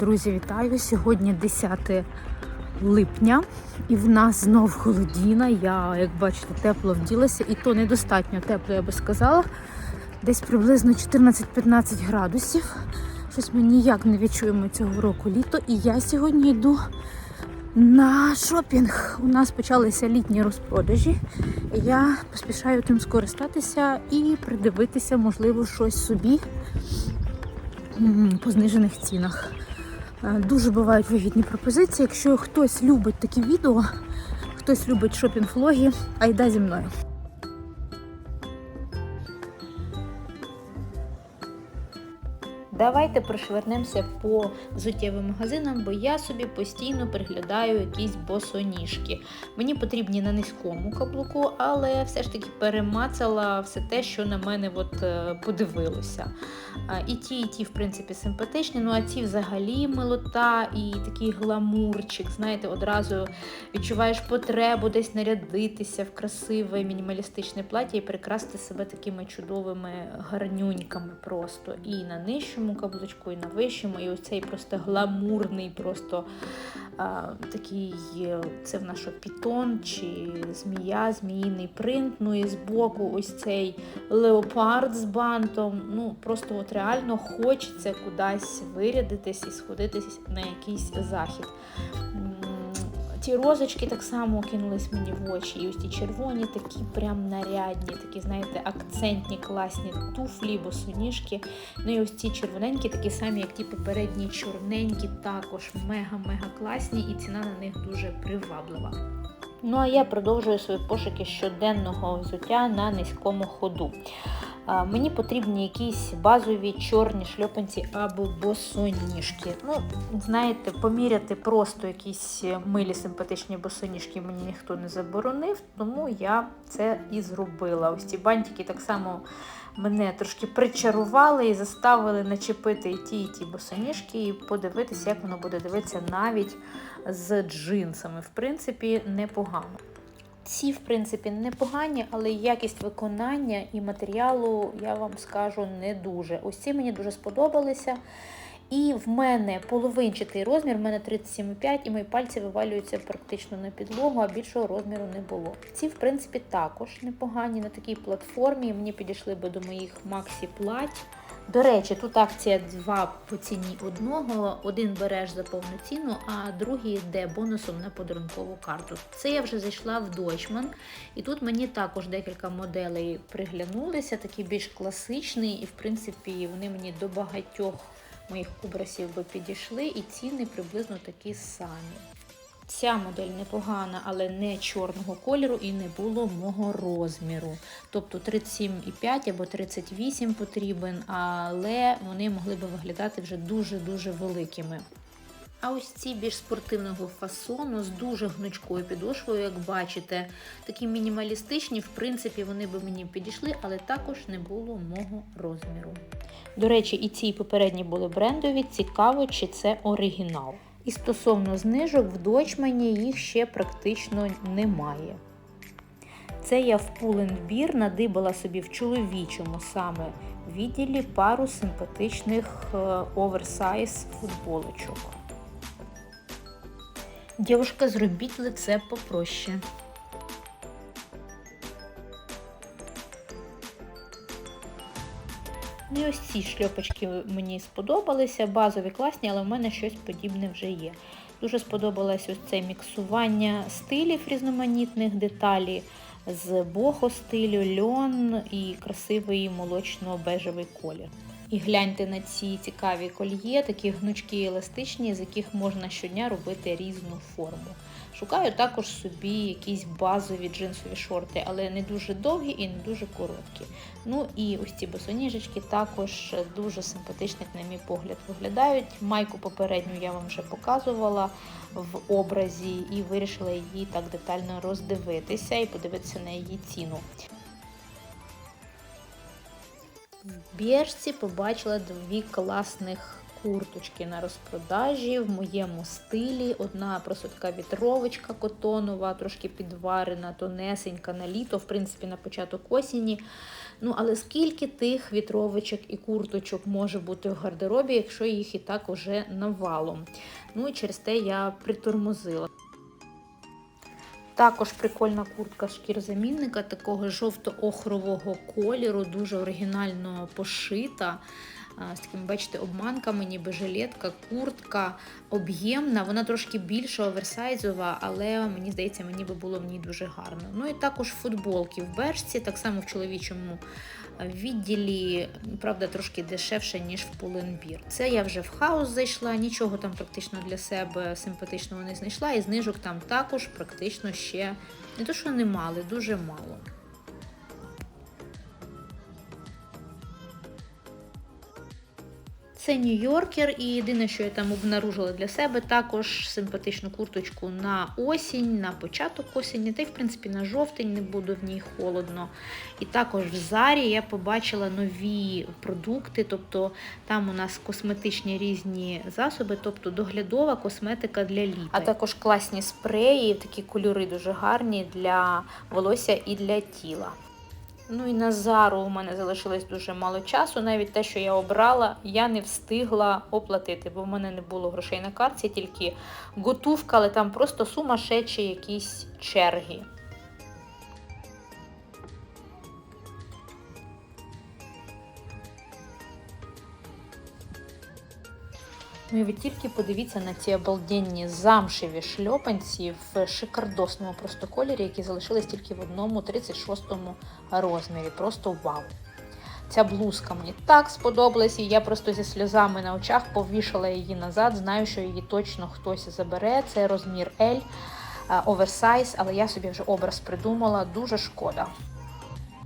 Друзі, вітаю! Сьогодні 10 липня, і в нас знов холодіна. Я, як бачите, тепло вділася, і то недостатньо тепло, я би сказала. Десь приблизно 14-15 градусів. Щось ми ніяк не відчуємо цього року літо. І я сьогодні йду на шопінг. У нас почалися літні розпродажі. Я поспішаю тим скористатися і придивитися, можливо, щось собі по знижених цінах. Е, Дуже бувають вигідні пропозиції. Якщо хтось любить такі відео, хтось любить шопінг-влоги, айда зі мною. Давайте прошвернемося по взуттєвим магазинам, бо я собі постійно приглядаю якісь босоніжки. Мені потрібні на низькому каблуку, але все ж таки перемацала все те, що на мене от, е, подивилося. І ті, і ті, в принципі, симпатичні. Ну а ці взагалі милота і такий гламурчик. Знаєте, одразу відчуваєш потребу десь нарядитися в красиве мінімалістичне плаття і прикрасти себе такими чудовими гарнюньками просто. І на нижчому каблучку, і на вищому. І ось цей просто гламурний, просто а, такий, е, це в нас пітон чи змія, зміїний принт. Ну і збоку ось цей леопард з бантом. Ну просто от реально хочеться кудись вирядитись і сходитись на якийсь захід. Ті розочки так само кинулись мені в очі. І ось ті червоні, такі прям нарядні, такі, знаєте, акцентні, класні туфлі, босоніжки. Ну і ось ці червоненькі, такі самі, як ті попередні чорненькі, також мега-мега класні, і ціна на них дуже приваблива. Ну а я продовжую свої пошуки щоденного взуття на низькому ходу. Мені потрібні якісь базові чорні шльопанці або босоніжки. Ну, знаєте, поміряти просто якісь милі симпатичні босоніжки мені ніхто не заборонив, тому я це і зробила. Ось ці бантики так само мене трошки причарували і заставили начепити і ті, і ті босоніжки, і подивитися, як воно буде дивитися навіть з джинсами. В принципі, непогано. Ці, в принципі, непогані, але якість виконання і матеріалу, я вам скажу, не дуже. Ось ці мені дуже сподобалися. І в мене половинчатий розмір, в мене 37,5, і мої пальці вивалюються практично на підлогу, а більшого розміру не було. Ці, в принципі, також непогані на такій платформі. Мені підійшли би до моїх Максі плать. До речі, тут акція 2 по ціні одного. Один береш за повну ціну, а другий йде бонусом на подарункову карту. Це я вже зайшла в Дойчман, і тут мені також декілька моделей приглянулися, такі більш класичні, і в принципі вони мені до багатьох моїх образів би підійшли, і ціни приблизно такі самі. Ця модель непогана, але не чорного кольору і не було мого розміру. Тобто 37,5 або 38 потрібен, але вони могли би виглядати вже дуже-дуже великими. А ось ці більш спортивного фасону з дуже гнучкою підошвою, як бачите, такі мінімалістичні, в принципі, вони би мені підійшли, але також не було мого розміру. До речі, і ці попередні були брендові. Цікаво, чи це оригінал. І стосовно знижок, в Дочмані їх ще практично немає. Це я в пуленбір надибала собі в чоловічому саме відділі пару симпатичних е, оверсайз футболочок. Дівушка, зробіть лице попроще. Ну і ось ці шльопочки мені сподобалися, базові класні, але в мене щось подібне вже є. Дуже сподобалось ось це міксування стилів різноманітних деталей з бохо стилю, льон і красивий молочно-бежевий колір. І гляньте на ці цікаві кольє, такі гнучкі еластичні, з яких можна щодня робити різну форму. Шукаю також собі якісь базові джинсові шорти, але не дуже довгі і не дуже короткі. Ну і ось ці босоніжечки також дуже симпатично, як на мій погляд, виглядають. Майку попередню я вам вже показувала в образі і вирішила її так детально роздивитися і подивитися на її ціну. В біржці побачила дві класних курточки на розпродажі в моєму стилі. Одна просто така вітровочка котонова, трошки підварена, тонесенька на літо, в принципі, на початок осені. Ну, але скільки тих вітровочок і курточок може бути в гардеробі, якщо їх і так уже навалом. Ну і через те я притормозила. Також прикольна куртка шкірзамінника такого жовто-охрового кольору, дуже оригінально пошита. З такими, бачите, обманками, ніби жилетка, куртка об'ємна, вона трошки більша, оверсайзова, але мені здається, мені би було в ній дуже гарно. Ну і також футболки в бершці, так само в чоловічому відділі, правда, трошки дешевше, ніж в Pull&Bear. Це я вже в хаус зайшла, нічого там практично для себе симпатичного не знайшла, і знижок там також практично ще не то, що не мали, дуже мало. Це Нью-Йоркер, і єдине, що я там обнаружила для себе, також симпатичну курточку на осінь, на початок осені, та й в принципі на жовтень не буде в ній холодно. І також в Зарі я побачила нові продукти, тобто там у нас косметичні різні засоби, тобто доглядова косметика для літа. А також класні спреї, такі кольори дуже гарні для волосся і для тіла. Ну і на зару у мене залишилось дуже мало часу. Навіть те, що я обрала, я не встигла оплатити, бо в мене не було грошей на картці, тільки готувка, але там просто сумасшедші якісь черги. Ну і ви тільки подивіться на ці обалденні замшеві шльопанці в шикардосному просто кольорі, які залишились тільки в одному 36-му розмірі. Просто вау! Ця блузка мені так сподобалась, і я просто зі сльозами на очах повішала її назад. Знаю, що її точно хтось забере. Це розмір L, оверсайз, але я собі вже образ придумала. Дуже шкода.